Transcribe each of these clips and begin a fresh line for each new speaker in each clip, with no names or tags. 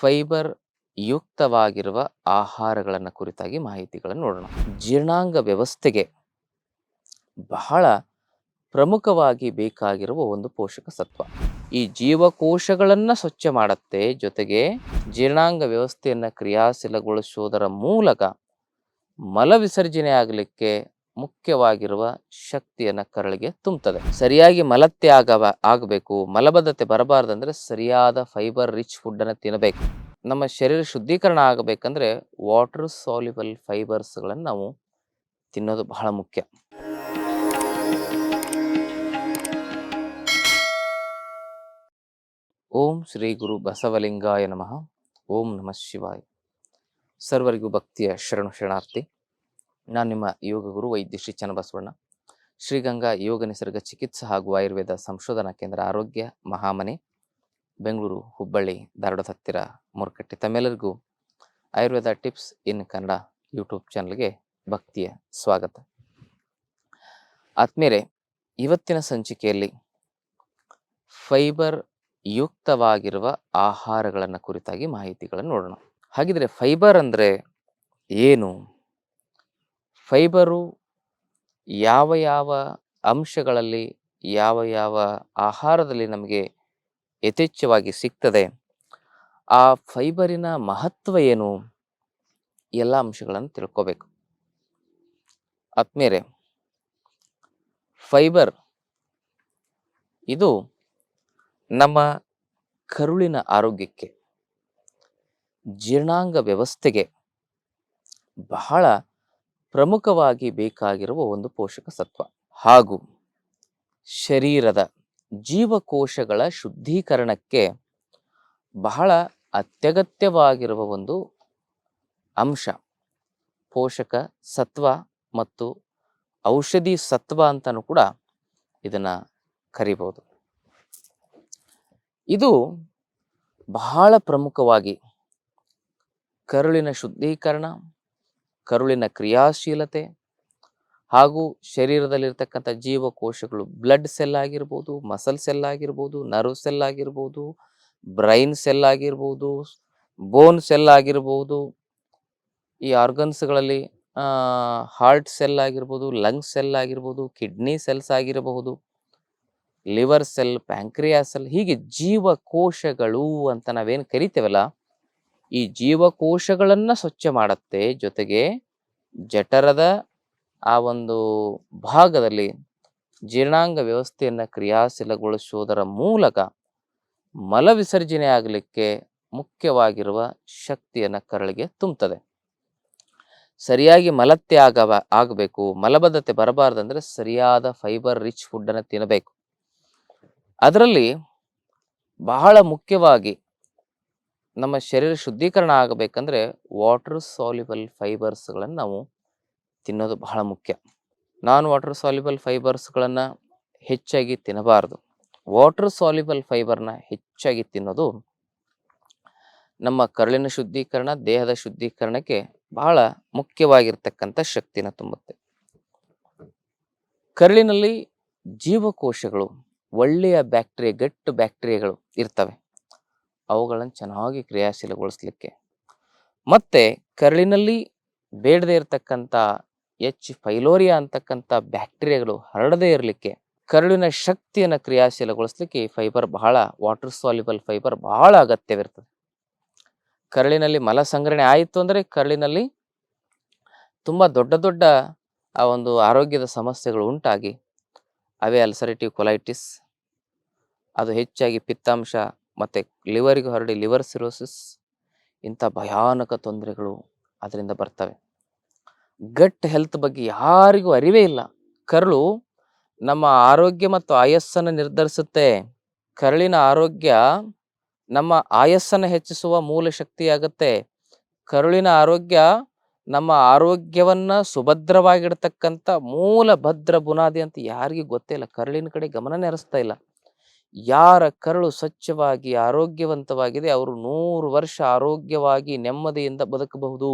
Fibre ಯುಕ್ತವಾಗಿರುವ ಆಹಾರಗಳನ್ನು ಕುರಿತಾಗಿ ಮಾಹಿತಿಗಳನ್ನು ನೋಡೋಣ. ಜೀರ್ಣಾಂಗ ವ್ಯವಸ್ಥೆಗೆ ಬಹಳ ಪ್ರಮುಖವಾಗಿ ಬೇಕಾಗಿರುವ ಒಂದು ಪೋಷಕ ಸತ್ವ. ಈ ಜೀವಕೋಶಗಳನ್ನು ಸ್ವಚ್ಛ ಮಾಡುತ್ತೆ, ಜೊತೆಗೆ ಜೀರ್ಣಾಂಗ ವ್ಯವಸ್ಥೆಯನ್ನು ಕ್ರಿಯಾಶೀಲಗೊಳಿಸುವುದರ ಮೂಲಕ ಮಲ ವಿಸರ್ಜನೆ ಆಗಲಿಕ್ಕೆ ಮುಖ್ಯವಾಗಿರುವ ಶಕ್ತಿಯನ್ನು ಕರಳಿಗೆ ತುಂಬುತ್ತದೆ. ಸರಿಯಾಗಿ ಮಲತ್ಯಾಗ ಆಗಬೇಕು, ಮಲಬದ್ಧತೆ ಬರಬಾರ್ದಂದ್ರೆ ಸರಿಯಾದ ಫೈಬರ್ ರಿಚ್ ಫುಡ್ಡನ್ನು ತಿನ್ನಬೇಕು ನಮ್ಮ ಶರೀರ ಶುದ್ಧೀಕರಣ ಆಗಬೇಕಂದ್ರೆ ವಾಟರ್ ಸಾಲ್ಯುಬಲ್ ಫೈಬರ್ಸ್ಗಳನ್ನು ನಾವು ತಿನ್ನೋದು ಬಹಳ ಮುಖ್ಯ. ಓಂ ಶ್ರೀ ಗುರು ಬಸವಲಿಂಗಾಯ ನಮಃ. ಓಂ ನಮಃ ಶಿವಾಯ. ಸರ್ವರಿಗೂ ಭಕ್ತಿಯ ಶರಣು ಶರಣಾರ್ಥಿ. ನಾನು ನಿಮ್ಮ ಯೋಗ ಗುರು ವೈದ್ಯ ಶ್ರೀ ಚನ್ನಬಸವಣ್ಣ. ಶ್ರೀಗಂಗಾ ಯೋಗ ನಿಸರ್ಗ ಚಿಕಿತ್ಸಾ ಹಾಗೂ ಆಯುರ್ವೇದ ಸಂಶೋಧನಾ ಕೇಂದ್ರ ಆರೋಗ್ಯ ಮಹಾಮನೆ, ಬೆಂಗಳೂರು, ಹುಬ್ಬಳ್ಳಿ, ಧಾರವಾಡದ ಹತ್ತಿರ ಮುರ್ಕಟ್ಟೆ. ತಮ್ಮೆಲ್ಲರಿಗೂ Ayurveda tips in Kannada YouTube ಚಾನಲ್ಗೆ ಭಕ್ತಿಯ ಸ್ವಾಗತ. ಆತ್ಮೇಲೆ ಇವತ್ತಿನ ಸಂಚಿಕೆಯಲ್ಲಿ ಫೈಬರ್ ಯುಕ್ತವಾಗಿರುವ ಆಹಾರಗಳನ್ನು ಕುರಿತಾಗಿ ಮಾಹಿತಿಗಳನ್ನು ನೋಡೋಣ. ಹಾಗಿದ್ರೆ ಫೈಬರ್ ಅಂದರೆ ಏನು? ಫೈಬರು ಯಾವ ಯಾವ ಅಂಶಗಳಲ್ಲಿ ಯಾವ ಯಾವ ಆಹಾರದಲ್ಲಿ ನಮಗೆ ಯಥೇಚ್ಛವಾಗಿ ಸಿಗ್ತದೆ, ಆ ಫೈಬರಿನ ಮಹತ್ವ ಏನು, ಎಲ್ಲ ಅಂಶಗಳನ್ನು ತಿಳ್ಕೋಬೇಕು. ಆತ್ಮೇಲೆ ಫೈಬರ್ ಇದು ನಮ್ಮ ಕರುಳಿನ ಆರೋಗ್ಯಕ್ಕೆ, ಜೀರ್ಣಾಂಗ ವ್ಯವಸ್ಥೆಗೆ ಬಹಳ ಪ್ರಮುಖವಾಗಿ ಬೇಕಾಗಿರುವ ಒಂದು ಪೋಷಕ ಸತ್ವ. ಹಾಗೂ ಶರೀರದ ಜೀವಕೋಶಗಳ ಶುದ್ಧೀಕರಣಕ್ಕೆ ಬಹಳ ಅತ್ಯಗತ್ಯವಾಗಿರುವ ಒಂದು ಅಂಶ ಪೋಷಕ ಸತ್ವ ಮತ್ತು ಔಷಧಿ ಸತ್ವ ಅಂತಲೂ ಕೂಡ ಇದನ್ನ ಕರಿಬೋದು ಇದು ಬಹಳ ಪ್ರಮುಖವಾಗಿ ಕರುಳಿನ ಶುದ್ಧೀಕರಣ ಕರುಳಿನ ಕ್ರಿಯಾಶೀಲತೆ ಹಾಗೂ ಶರೀರದಲ್ಲಿರ್ತಕ್ಕಂಥ ಜೀವಕೋಶಗಳು ಬ್ಲಡ್ ಸೆಲ್ ಆಗಿರ್ಬೋದು ಮಸಲ್ ಸೆಲ್ ಆಗಿರ್ಬೋದು ನರ್ವ್ ಸೆಲ್ ಆಗಿರ್ಬೋದು ಬ್ರೈನ್ ಸೆಲ್ ಆಗಿರ್ಬೋದು ಬೋನ್ ಸೆಲ್ ಆಗಿರ್ಬೋದು, ಈ ಆರ್ಗನ್ಸ್ಗಳಲ್ಲಿ ಹಾರ್ಟ್ ಸೆಲ್ ಆಗಿರ್ಬೋದು ಲಂಗ್ಸ್ ಸೆಲ್ ಆಗಿರ್ಬೋದು ಕಿಡ್ನಿ ಸೆಲ್ಸ್ ಆಗಿರಬಹುದು ಲಿವರ್ ಸೆಲ್ ಪ್ಯಾಂಕ್ರಿಯಾ ಸೆಲ್ ಹೀಗೆ ಜೀವಕೋಶಗಳು ಅಂತ ನಾವೇನು ಕರಿತೇವಲ್ಲ ಈ ಜೀವಕೋಶಗಳನ್ನು ಸ್ವಚ್ಛ ಮಾಡುತ್ತೆ ಜೊತೆಗೆ ಜಠರದ ಆ ಒಂದು ಭಾಗದಲ್ಲಿ ಜೀರ್ಣಾಂಗ ವ್ಯವಸ್ಥೆಯನ್ನು ಕ್ರಿಯಾಶೀಲಗೊಳಿಸುವುದರ ಮೂಲಕ ಮಲವಿಸರ್ಜನೆ ಆಗಲಿಕ್ಕೆ ಮುಖ್ಯವಾಗಿರುವ ಶಕ್ತಿಯನ್ನು ಕರಳಿಗೆ ತುಂಬುತ್ತದೆ. ಸರಿಯಾಗಿ ಮಲತ್ಯಾಗ ಆಗಬೇಕು, ಮಲಬದ್ಧತೆ ಬರಬಾರ್ದಂದ್ರೆ ಸರಿಯಾದ ಫೈಬರ್ ರಿಚ್ ಫುಡ್ಡನ್ನು ತಿನ್ನಬೇಕು ಅದರಲ್ಲಿ ಬಹಳ ಮುಖ್ಯವಾಗಿ ನಮ್ಮ ಶರೀರ ಶುದ್ಧೀಕರಣ ಆಗಬೇಕಂದ್ರೆ ವಾಟರ್ ಸಾಲ್ಯುಬಲ್ ಫೈಬರ್ಸ್ಗಳನ್ನು ನಾವು ತಿನ್ನೋದು ಬಹಳ ಮುಖ್ಯ. ನಾನ್ ವಾಟರ್ ಸಾಲ್ಯುಬಲ್ ಫೈಬರ್ಸ್ಗಳನ್ನು ಹೆಚ್ಚಾಗಿ ತಿನ್ನಬಾರದು. ವಾಟರ್ ಸಾಲ್ಯುಬಲ್ ಫೈಬರ್ನ ಹೆಚ್ಚಾಗಿ ತಿನ್ನೋದು ನಮ್ಮ ಕರುಳಿನ ಶುದ್ಧೀಕರಣ, ದೇಹದ ಶುದ್ಧೀಕರಣಕ್ಕೆ ಬಹಳ ಮುಖ್ಯವಾಗಿರ್ತಕ್ಕಂಥ ಶಕ್ತಿನ ತುಂಬುತ್ತೆ. ಕರುಳಿನಲ್ಲಿ ಜೀವಕೋಶಗಳು ಒಳ್ಳೆಯ ಬ್ಯಾಕ್ಟೀರಿಯಾ ಗಟ್ಟು ಬ್ಯಾಕ್ಟೀರಿಯಾಗಳು ಇರ್ತವೆ. ಅವುಗಳನ್ನು ಚೆನ್ನಾಗಿ ಕ್ರಿಯಾಶೀಲಗೊಳಿಸ್ಲಿಕ್ಕೆ. ಮತ್ತು ಕರಳಿನಲ್ಲಿ ಬೇಡದೇ ಇರತಕ್ಕಂಥ ಎಚ್ ಫೈಲೋರಿಯಾ ಅಂತಕ್ಕಂಥ ಬ್ಯಾಕ್ಟೀರಿಯಾಗಳು ಹರಡದೇ ಇರಲಿಕ್ಕೆ ಕರುಳಿನ ಶಕ್ತಿಯನ್ನು ಕ್ರಿಯಾಶೀಲಗೊಳಿಸ್ಲಿಕ್ಕೆ ಈ ಫೈಬರ್ ಬಹಳ ವಾಟರ್ ಸಾಲ್ಯುಬಲ್ ಫೈಬರ್ ಬಹಳ ಅಗತ್ಯವಿರ್ತದೆ. ಕರುಳಿನಲ್ಲಿ ಮಲ ಸಂಗ್ರಹಣೆ ಆಯಿತು ಅಂದರೆ ಕರುಳಿನಲ್ಲಿ ತುಂಬ ದೊಡ್ಡ ದೊಡ್ಡ, ಆ ಒಂದು ಆರೋಗ್ಯದ ಸಮಸ್ಯೆಗಳು ಉಂಟಾಗಿ, ಅವೇ ಅಲ್ಸರೇಟಿವ್ ಕೊಲೈಟಿಸ್ ಅದು ಹೆಚ್ಚಾಗಿ ಪಿತ್ತಾಂಶ ಮತ್ತು ಲಿವರಿಗೆ ಹರಡಿ ಲಿವರ್ ಸಿರೋಸಿಸ್ ಇಂಥ ಭಯಾನಕ ತೊಂದರೆಗಳು ಅದರಿಂದ ಬರ್ತವೆ. ಗಟ್ ಹೆಲ್ತ್ ಬಗ್ಗೆ ಯಾರಿಗೂ ಅರಿವೇ ಇಲ್ಲ. ಕರುಳು ನಮ್ಮ ಆರೋಗ್ಯ ಮತ್ತು ಆಯಸ್ಸನ್ನು ನಿರ್ಧರಿಸುತ್ತೆ. ಕರುಳಿನ ಆರೋಗ್ಯ ನಮ್ಮ ಆಯಸ್ಸನ್ನು ಹೆಚ್ಚಿಸುವ ಮೂಲ ಶಕ್ತಿಯಾಗತ್ತೆ. ಕರುಳಿನ ಆರೋಗ್ಯ ನಮ್ಮ ಆರೋಗ್ಯವನ್ನ ಸುಭದ್ರವಾಗಿಡ್ತಕ್ಕಂಥ ಮೂಲ ಭದ್ರ ಬುನಾದಿ ಅಂತ ಯಾರಿಗೂ ಗೊತ್ತೇ ಇಲ್ಲ. ಕರುಳಿನ ಕಡೆ ಗಮನ ಹರಿಸ್ತಾ ಇಲ್ಲ. ಯಾರ ಕರಳು ಸ್ವಚ್ಛವಾಗಿ, ಆರೋಗ್ಯವಂತವಾಗಿದೆ ಅವರು ನೂರು ವರ್ಷ ಆರೋಗ್ಯವಾಗಿ, ನೆಮ್ಮದಿಯಿಂದ ಬದುಕಬಹುದು.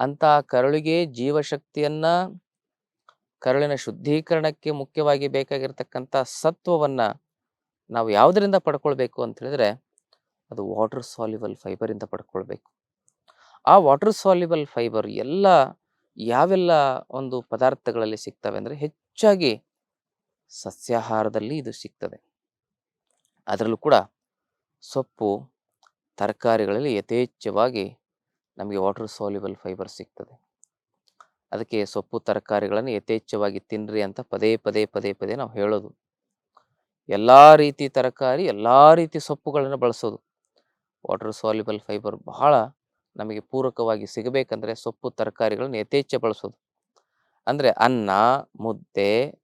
ಅಂತ ಕರುಳಿಗೆ ಜೀವಶಕ್ತಿಯನ್ನ, ಕರುಳಿನ ಶುದ್ಧೀಕರಣಕ್ಕೆ ಮುಖ್ಯವಾಗಿ ಬೇಕಾಗಿರ್ತಕ್ಕಂಥ ಸತ್ವವನ್ನ ನಾವು ಯಾವುದರಿಂದ ಪಡ್ಕೊಳ್ಬೇಕು ಅಂತ ಹೇಳಿದ್ರೆ, ಅದು ವಾಟರ್ ಸಾಲ್ಯುಬಲ್ ಫೈಬರಿಂದ ಪಡ್ಕೊಳ್ಬೇಕು. ಆ ವಾಟರ್ ಸಾಲ್ಯುಬಲ್ ಫೈಬರ್ ಎಲ್ಲ ಯಾವೆಲ್ಲ ಒಂದು ಪದಾರ್ಥಗಳಲ್ಲಿ ಸಿಗ್ತವೆ ಅಂದರೆ ಹೆಚ್ಚಾಗಿ ಸಸ್ಯಾಹಾರದಲ್ಲಿ ಇದು ಸಿಗ್ತದೆ. ಅದರಲ್ಲೂ ಕೂಡ ಸೊಪ್ಪು, ತರಕಾರಿಗಳಲ್ಲಿ ಯಥೇಚ್ಛವಾಗಿ ನಮಗೆ ವಾಟರ್ ಸಾಲ್ಯುಬಲ್ ಫೈಬರ್ ಸಿಗ್ತದೆ. ಅದಕ್ಕೆ ಸೊಪ್ಪು, ತರಕಾರಿಗಳನ್ನು ಯಥೇಚ್ಛವಾಗಿ ತಿನ್ನಿರಿ ಅಂತ ಪದೇ ಪದೇ ಪದೇ ಪದೇ ನಾವು ಹೇಳೋದು. ಎಲ್ಲ ರೀತಿ ತರಕಾರಿ, ಎಲ್ಲ ರೀತಿ ಸೊಪ್ಪುಗಳನ್ನು ಬಳಸೋದು. ವಾಟರ್ ಸಾಲ್ಯುಬಲ್ ಫೈಬರ್ ಬಹಳ ನಮಗೆ ಪೂರಕವಾಗಿ ಸಿಗಬೇಕಂದ್ರೆ ಸೊಪ್ಪು, ತರಕಾರಿಗಳನ್ನು ಯಥೇಚ್ಛ ಬಳಸೋದು. ಅಂದರೆ ಅನ್ನ, ಮುದ್ದೆ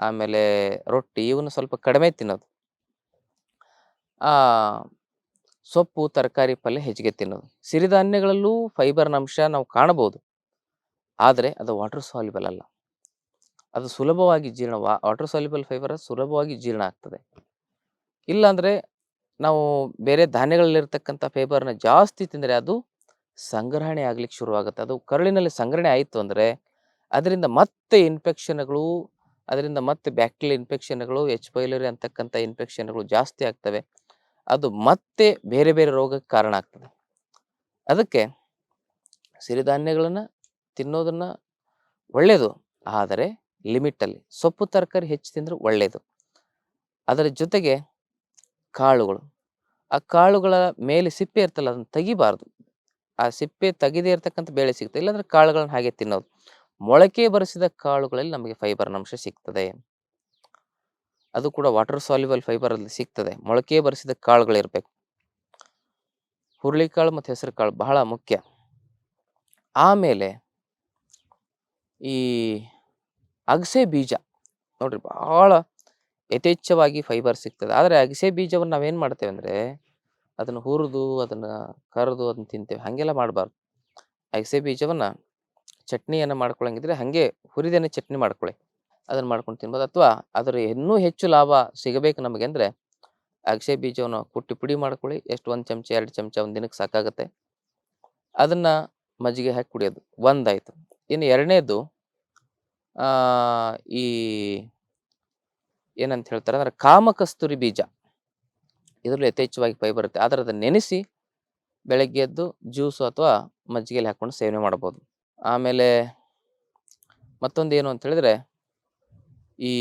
ಆಮೇಲೆ ರೊಟ್ಟಿ ಇವನ್ನು ಸ್ವಲ್ಪ ಕಡಿಮೆ ತಿನ್ನೋದು. ಸೊಪ್ಪು, ತರಕಾರಿ, ಪಲ್ಯ ಹೆಚ್ಚಿಗೆ ತಿನ್ನೋದು. ಸಿರಿಧಾನ್ಯಗಳಲ್ಲೂ ಫೈಬರ್ನ ಅಂಶ ನಾವು ಕಾಣಬಹುದು. ಆದರೆ ಅದು ವಾಟರ್ ಸಾಲ್ಯುಬಲ್ ಅಲ್ಲ. ಅದು ಸುಲಭವಾಗಿ ಜೀರ್ಣ ವಾಟರ್ ಸಾಲ್ಯುಬಲ್ ಫೈಬರ್ ಸುಲಭವಾಗಿ ಜೀರ್ಣ ಆಗ್ತದೆ. ಇಲ್ಲಾಂದರೆ ನಾವು ಬೇರೆ ಧಾನ್ಯಗಳಲ್ಲಿರ್ತಕ್ಕಂಥ ಫೈಬರ್ನ ಜಾಸ್ತಿ ತಿಂದರೆ ಅದು ಸಂಗ್ರಹಣೆ ಆಗ್ಲಿಕ್ಕೆ ಶುರುವಾಗುತ್ತೆ. ಅದು ಕರುಳಿನಲ್ಲಿ ಸಂಗ್ರಹಣೆ ಆಯಿತು ಅಂದರೆ ಅದರಿಂದ ಮತ್ತೆ ಇನ್ಫೆಕ್ಷನ್ಗಳು ಅದರಿಂದ ಮತ್ತೆ ಬ್ಯಾಕ್ಟೀರಿಯಲ್ ಇನ್ಫೆಕ್ಷನ್ಗಳು ಎಚ್ ಪೈಲರಿ ಅಂತಕ್ಕಂಥ ಇನ್ಫೆಕ್ಷನ್ಗಳು ಜಾಸ್ತಿ ಆಗ್ತವೆ. ಅದು ಮತ್ತೆ ಬೇರೆ ಬೇರೆ ರೋಗಕ್ಕೆ ಕಾರಣ ಆಗ್ತದೆ. ಅದಕ್ಕೆ ಸಿರಿಧಾನ್ಯಗಳನ್ನು ತಿನ್ನೋದನ್ನು ಒಳ್ಳೆಯದು ಆದರೆ ಲಿಮಿಟಲ್ಲಿ ಸೊಪ್ಪು ತರಕಾರಿ ಹೆಚ್ಚು ತಿಂದರೆ ಒಳ್ಳೆಯದು ಅದರ ಜೊತೆಗೆ ಕಾಳುಗಳು. ಆ ಕಾಳುಗಳ ಮೇಲೆ ಸಿಪ್ಪೆ ಇರ್ತಲ್ಲ, ಅದನ್ನು ತೆಗಿಬಾರ್ದು. ಆ ಸಿಪ್ಪೆ ತೆಗೆದೇ ಇರ್ತಕ್ಕಂಥ ಬೇಳೆ ಸಿಗುತ್ತೆ, ಇಲ್ಲಾಂದ್ರೆ ಕಾಳುಗಳನ್ನ ಹಾಗೆ ತಿನ್ನೋದು. ಮೊಳಕೆ ಬರೆಸಿದ ಕಾಳುಗಳಲ್ಲಿ ನಮಗೆ ಫೈಬರ್ನ ಅಂಶ ಸಿಗ್ತದೆ. ಅದು ಕೂಡ ವಾಟರ್ ಸಾಲ್ಯುಬಲ್ ಫೈಬರ್ ಅಲ್ಲಿ ಸಿಗ್ತದೆ. ಮೊಳಕೆ ಬರಿಸಿದ ಕಾಳುಗಳಿರ್ಬೇಕು. ಹುರುಳಿಕಾಳು ಮತ್ತು ಹೆಸರು ಕಾಳು ಬಹಳ ಮುಖ್ಯ. ಆಮೇಲೆ ಈ ಅಗಸೆ ಬೀಜ. ನೋಡ್ರಿ ಬಹಳ ಯಥೇಚ್ಛವಾಗಿ ಫೈಬರ್ ಸಿಗ್ತದೆ. ಆದರೆ ಅಗಸೆ ಬೀಜವನ್ನು ನಾವೇನು ಮಾಡ್ತೇವೆ ಅಂದರೆ ಅದನ್ನು ಹುರಿದು, ಅದನ್ನು ಕರೆದು, ಅದನ್ನು ತಿಂತೇವೆ. ಹಾಗೆಲ್ಲ ಮಾಡಬಾರ್ದು. ಅಗಸೆ ಬೀಜವನ್ನು ಚಟ್ನಿಯನ್ನು ಮಾಡ್ಕೊಳ್ಳಂಗಿದ್ರೆ ಹಾಗೆ ಹುರಿದೇನೆ ಚಟ್ನಿ ಮಾಡ್ಕೊಳ್ಳಿ ಅದನ್ನು ಮಾಡ್ಕೊಂಡು ತಿನ್ಬೋದು. ಅಥವಾ ಅದರ ಇನ್ನೂ ಹೆಚ್ಚು ಲಾಭ ಸಿಗಬೇಕು ನಮಗೆ ಅಂದರೆ ಅಗಸೆ ಬೀಜವನ್ನು ಕುಟ್ಟಿ ಪುಡಿ ಮಾಡ್ಕೊಳ್ಳಿ ಎಷ್ಟು ಒಂದು ಚಮಚ, ಎರಡು ಚಮಚ ಒಂದು ದಿನಕ್ಕೆ ಸಾಕಾಗುತ್ತೆ. ಅದನ್ನು ಮಜ್ಜಿಗೆ ಹಾಕಿ ಕುಡಿಯೋದು. ಒಂದಾಯಿತು. ಇನ್ನು ಎರಡನೇದು ಈ ಏನಂತ ಹೇಳ್ತಾರೆ ಅಂದರೆ ಕಾಮಕಸ್ತೂರಿ ಬೀಜ. ಇದರಲ್ಲಿ ಯಥೇಚ್ಛವಾಗಿ ಪೈ ಬರುತ್ತೆ. ಆದರೆ ಅದನ್ನು ನೆನೆಸಿ ಬೆಳಗ್ಗೆ ಎದ್ದು ಜ್ಯೂಸು ಅಥವಾ ಮಜ್ಜಿಗೆಯಲ್ಲಿ ಹಾಕ್ಕೊಂಡು ಸೇವನೆ ಮಾಡ್ಬೋದು. ಆಮೇಲೆ ಮತ್ತೊಂದು ಏನು ಅಂತ ಹೇಳಿದ್ರೆ ಈ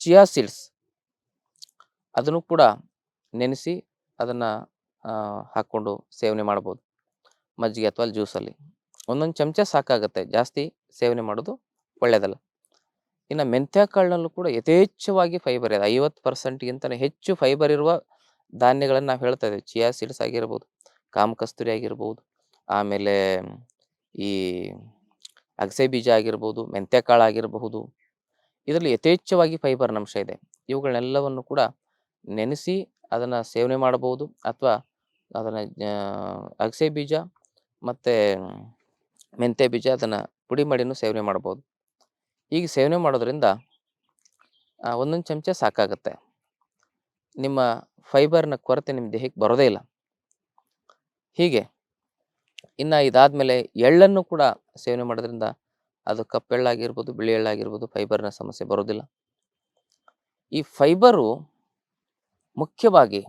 ಚಿಯಾ ಸೀಡ್ಸ್ ಅದನ್ನು ಕೂಡ ನೆನೆಸಿ ಅದನ್ನು ಹಾಕ್ಕೊಂಡು ಸೇವನೆ ಮಾಡ್ಬೋದು ಮಜ್ಜಿಗೆ ಅಥವಾ ಜ್ಯೂಸಲ್ಲಿ. ಒಂದೊಂದು ಚಮಚ ಸಾಕಾಗುತ್ತೆ, ಜಾಸ್ತಿ ಸೇವನೆ ಮಾಡೋದು ಒಳ್ಳೆಯದಲ್ಲ ಇನ್ನು ಮೆಂತ್ಯ ಕಾಳಿನಲ್ಲೂ ಕೂಡ ಯಥೇಚ್ಛವಾಗಿ ಫೈಬರ್ ಇದೆ. ಐವತ್ತು ಪರ್ಸೆಂಟ್ಗಿಂತ ಹೆಚ್ಚು ಫೈಬರ್ ಇರುವ ಧಾನ್ಯಗಳನ್ನು ನಾವು ಹೇಳ್ತಾ ಇದ್ದೀವಿ. ಚಿಯಾ ಸೀಡ್ಸ್ ಆಗಿರ್ಬೋದು, ಕಾಮಕಸ್ತೂರಿ ಆಗಿರ್ಬೋದು ಆಮೇಲೆ ಈ ಅಗಸೆ ಬೀಜ ಆಗಿರ್ಬೋದು ಮೆಂತ್ಯ ಕಾಳು ಆಗಿರಬಹುದು, ಇದರಲ್ಲಿ ಯಥೇಚ್ಛವಾಗಿ ಫೈಬರ್ ಅಂಶ ಇದೆ. ಇವುಗಳನ್ನೆಲ್ಲವನ್ನು ಕೂಡ ನೆನೆಸಿ ಅದನ್ನು ಸೇವನೆ ಮಾಡಬಹುದು ಅಥವಾ ಅದನ್ನು ಅಗಸೆ ಬೀಜ ಮತ್ತು ಮೆಂತ್ಯ ಬೀಜ ಅದನ್ನು ಪುಡಿ ಮಾಡಿನೂ ಸೇವನೆ ಮಾಡ್ಬೋದು ಹೀಗೆ ಸೇವನೆ ಮಾಡೋದ್ರಿಂದ ಒಂದೊಂದು ಚಮಚ ಸಾಕಾಗುತ್ತೆ. ನಿಮ್ಮ ಫೈಬರ್ನ ಕೊರತೆ ನಿಮ್ಮ ದೇಹಕ್ಕೆ ಬರೋದೇ ಇಲ್ಲ. ಹೀಗೆ ಇನ್ನು ಇದಾದಮೇಲೆ ಎಳ್ಳನ್ನು ಕೂಡ ಸೇವನೆ ಮಾಡೋದ್ರಿಂದ ಅದು ಕಪ್ಪೆಳ್ಳಾಗಿರ್ಬೋದು ಬಿಳಿ ಎಳ್ಳಾಗಿರ್ಬೋದು, ಫೈಬರ್ನ ಸಮಸ್ಯೆ ಬರೋದಿಲ್ಲ. ಈ ಫೈಬರು ಮುಖ್ಯವಾಗಿ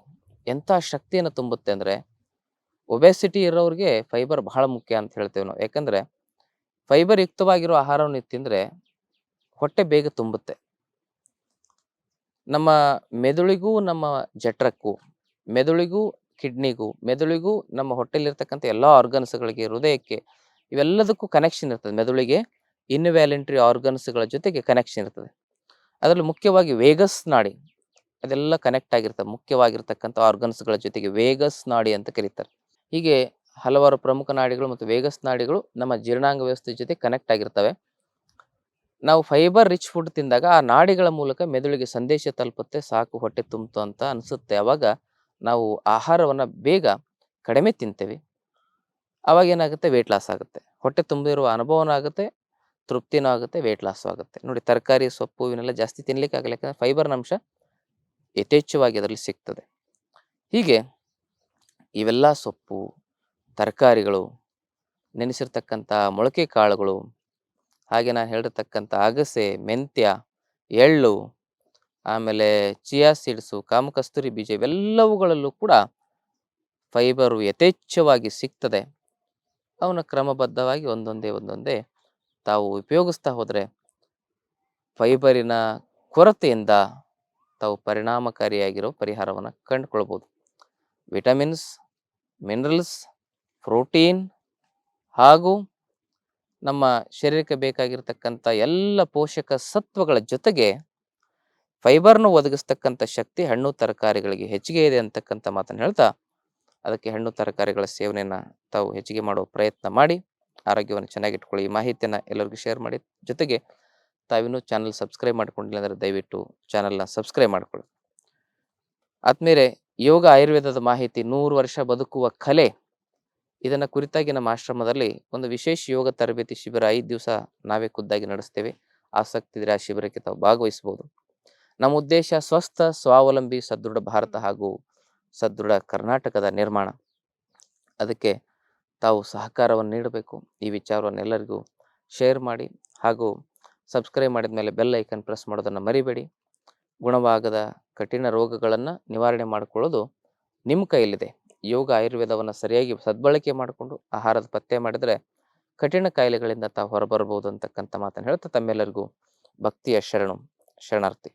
ಎಂಥ ಶಕ್ತಿಯನ್ನು ತುಂಬುತ್ತೆ ಅಂದರೆ ಒಬೆಸಿಟಿ ಇರೋರಿಗೆ ಫೈಬರ್ ಬಹಳ ಮುಖ್ಯ ಅಂತ ಹೇಳ್ತೇವೆ ನಾವು. ಯಾಕಂದರೆ ಫೈಬರ್ ಯುಕ್ತವಾಗಿರೋ ಆಹಾರವನ್ನು ತಿಂದರೆ ಹೊಟ್ಟೆ ಬೇಗ ತುಂಬುತ್ತೆ. ನಮ್ಮ ಮೆದುಳಿಗೂ, ನಮ್ಮ ಜಠರಕ್ಕೂ, ಮೆದುಳಿಗೂ ಕಿಡ್ನಿಗೂ, ಮೆದುಳಿಗೂ, ನಮ್ಮ ಹೊಟ್ಟೆಲಿರ್ತಕ್ಕಂಥ ಎಲ್ಲ ಆರ್ಗನ್ಸ್ಗಳಿಗೆ, ಹೃದಯಕ್ಕೆ ಇವೆಲ್ಲದಕ್ಕೂ ಕನೆಕ್ಷನ್ ಇರ್ತದೆ. ಮೆದುಳಿಗೆ ಇನ್ವ್ಯಾಲೆಂಟ್ರಿ ಆರ್ಗನ್ಸ್ಗಳ ಜೊತೆಗೆ ಕನೆಕ್ಷನ್ ಇರ್ತದೆ. ಅದರಲ್ಲಿ ಮುಖ್ಯವಾಗಿ ವೇಗಸ್ ನಾಡಿ, ಅದೆಲ್ಲ ಕನೆಕ್ಟ್ ಆಗಿರ್ತದೆ. ಮುಖ್ಯವಾಗಿರ್ತಕ್ಕಂಥ ಆರ್ಗನ್ಸ್ಗಳ ಜೊತೆಗೆ ವೇಗಸ್ ನಾಡಿ ಅಂತ ಕರೀತಾರೆ. ಹೀಗೆ ಹಲವಾರು ಪ್ರಮುಖ ನಾಡಿಗಳು ಮತ್ತು ವೇಗಸ್ ನಾಡಿಗಳು ನಮ್ಮ ಜೀರ್ಣಾಂಗ ವ್ಯವಸ್ಥೆ ಜೊತೆ ಕನೆಕ್ಟ್ ಆಗಿರ್ತವೆ. ನಾವು ಫೈಬರ್ ರಿಚ್ ಫುಡ್ ತಿಂದಾಗ ಆ ನಾಡಿಗಳ ಮೂಲಕ ಮೆದುಳಿಗೆ ಸಂದೇಶ ತಲುಪುತ್ತೆ. ಸಾಕು ಹೊಟ್ಟೆ ತುಂಬಿತು ಅಂತ ಅನಿಸುತ್ತೆ. ಅವಾಗ ನಾವು ಆಹಾರವನ್ನು ಬೇಗ ಕಡಿಮೆ ತಿಂತೇವೆ. ಅವಾಗ ಏನಾಗುತ್ತೆ? ವೆಯ್ಟ್ ಲಾಸ್ ಆಗುತ್ತೆ. ಹೊಟ್ಟೆ ತುಂಬಿರುವ ಅನುಭವನೂ ಆಗುತ್ತೆ, ತೃಪ್ತಿನೂ ಆಗುತ್ತೆ ವೆಯ್ಟ್ ಲಾಸು ಆಗುತ್ತೆ. ನೋಡಿ, ತರಕಾರಿ, ಸೊಪ್ಪು ಇವನ್ನೆಲ್ಲ ಜಾಸ್ತಿ ತಿನ್ಲಿಕ್ಕೆ ಆಗಲ್ಲ. ಯಾಕಂದರೆ ಫೈಬರ್ನ ಅಂಶ ಯಥೇಚ್ಛವಾಗಿ ಅದರಲ್ಲಿ ಸಿಗ್ತದೆ. ಹೀಗೆ ಇವೆಲ್ಲ ಸೊಪ್ಪು, ತರಕಾರಿಗಳು, ನೆನೆಸಿರ್ತಕ್ಕಂಥ ಮೊಳಕೆ ಕಾಳುಗಳು, ಹಾಗೆ ನಾನು ಹೇಳಿರ್ತಕ್ಕಂಥ ಅಗಸೆ, ಮೆಂತ್ಯ, ಎಳ್ಳು ಆಮೇಲೆ ಚಿಯಾ ಸೀಡ್ಸು ಕಾಮಕಸ್ತೂರಿ ಬೀಜ ಇವೆಲ್ಲವುಗಳಲ್ಲೂ ಕೂಡ ಫೈಬರು ಯಥೇಚ್ಛವಾಗಿ ಸಿಗ್ತದೆ. ಅವನ ಕ್ರಮಬದ್ಧವಾಗಿ ಒಂದೊಂದೇ ಒಂದೊಂದೇ ತಾವು ಉಪಯೋಗಿಸ್ತಾ ಹೋದರೆ ಫೈಬರಿನ ಕೊರತೆಯಿಂದ ತಾವು ಪರಿಣಾಮಕಾರಿಯಾಗಿರೋ ಪರಿಹಾರವನ್ನು ಕಂಡುಕೊಳ್ಬೋದು. ವಿಟಮಿನ್ಸ್, ಮಿನರಲ್ಸ್, ಪ್ರೋಟೀನ್ ಹಾಗೂ ನಮ್ಮ ಶರೀರಕ್ಕೆ ಬೇಕಾಗಿರತಕ್ಕಂಥ ಎಲ್ಲ ಪೋಷಕ ಸತ್ವಗಳ ಜೊತೆಗೆ ಫೈಬರ್ನು ಒದಗಿಸ್ತಕ್ಕಂಥ ಶಕ್ತಿ ಹಣ್ಣು ತರಕಾರಿಗಳಿಗೆ ಹೆಚ್ಚಿಗೆ ಇದೆ ಅಂತಕ್ಕಂಥ ಮಾತನ್ನು ಹೇಳ್ತಾ, ಅದಕ್ಕೆ ಹಣ್ಣು ತರಕಾರಿಗಳ ಸೇವನೆಯನ್ನು ತಾವು ಹೆಚ್ಚಿಗೆ ಮಾಡುವ ಪ್ರಯತ್ನ ಮಾಡಿ, ಆರೋಗ್ಯವನ್ನು ಚೆನ್ನಾಗಿಟ್ಕೊಳ್ಳಿ ಈ ಮಾಹಿತಿಯನ್ನು ಎಲ್ಲರಿಗೂ ಶೇರ್ ಮಾಡಿ. ಜೊತೆಗೆ ತಾವಿನ್ನೂ ಚಾನಲ್ ಸಬ್ಸ್ಕ್ರೈಬ್ ಮಾಡ್ಕೊಂಡಿಲ್ಲ ಅಂದರೆ ದಯವಿಟ್ಟು ಚಾನಲ್ನ ಸಬ್ಸ್ಕ್ರೈಬ್ ಮಾಡ್ಕೊಳ್ಳಿ. ಆದ್ಮೇಲೆ ಯೋಗ ಆಯುರ್ವೇದದ ಮಾಹಿತಿ ನೂರು ವರ್ಷ ಬದುಕುವ ಕಲೆ. ಇದನ್ನು ಕುರಿತಾಗಿ ನಮ್ಮ ಆಶ್ರಮದಲ್ಲಿ ಒಂದು ವಿಶೇಷ ಯೋಗ ತರಬೇತಿ ಶಿಬಿರ ಐದು ದಿವಸ ನಾವೇ ಖುದ್ದಾಗಿ ನಡೆಸ್ತೇವೆ. ಆಸಕ್ತಿ ಇದ್ರೆ ಆ ಶಿಬಿರಕ್ಕೆ ತಾವು ಭಾಗವಹಿಸಬಹುದು ನಮ್ಮ ಉದ್ದೇಶ ಸ್ವಸ್ಥ ಸ್ವಾವಲಂಬಿ ಸದೃಢ ಭಾರತ ಹಾಗೂ ಸದೃಢ ಕರ್ನಾಟಕದ ನಿರ್ಮಾಣ. ಅದಕ್ಕೆ ತಾವು ಸಹಕಾರವನ್ನು ನೀಡಬೇಕು. ಈ ವಿಚಾರವನ್ನು ಎಲ್ಲರಿಗೂ ಶೇರ್ ಮಾಡಿ ಹಾಗೂ ಸಬ್ಸ್ಕ್ರೈಬ್ ಮಾಡಿದ ಮೇಲೆ ಬೆಲ್ ಐಕನ್ ಪ್ರೆಸ್ ಮಾಡೋದನ್ನು ಮರಿಬೇಡಿ. ಗುಣವಾಗದ ಕಠಿಣ ರೋಗಗಳನ್ನು ನಿವಾರಣೆ ಮಾಡಿಕೊಳ್ಳೋದು ನಿಮ್ಮ ಕೈಯಲ್ಲಿದೆ. ಯೋಗ ಆಯುರ್ವೇದವನ್ನು ಸರಿಯಾಗಿ ಸದ್ಬಳಕೆ ಮಾಡಿಕೊಂಡು ಆಹಾರದ ಪತ್ತೆ ಮಾಡಿದರೆ ಕಠಿಣ ಕಾಯಿಲೆಗಳಿಂದ ತಾವು ಹೊರಬರಬಹುದು ಅಂತಕ್ಕಂಥ ಮಾತನ್ನು ಹೇಳ್ತಾ ತಮ್ಮೆಲ್ಲರಿಗೂ ಭಕ್ತಿಯ ಶರಣು ಶರಣಾರ್ಥಿ.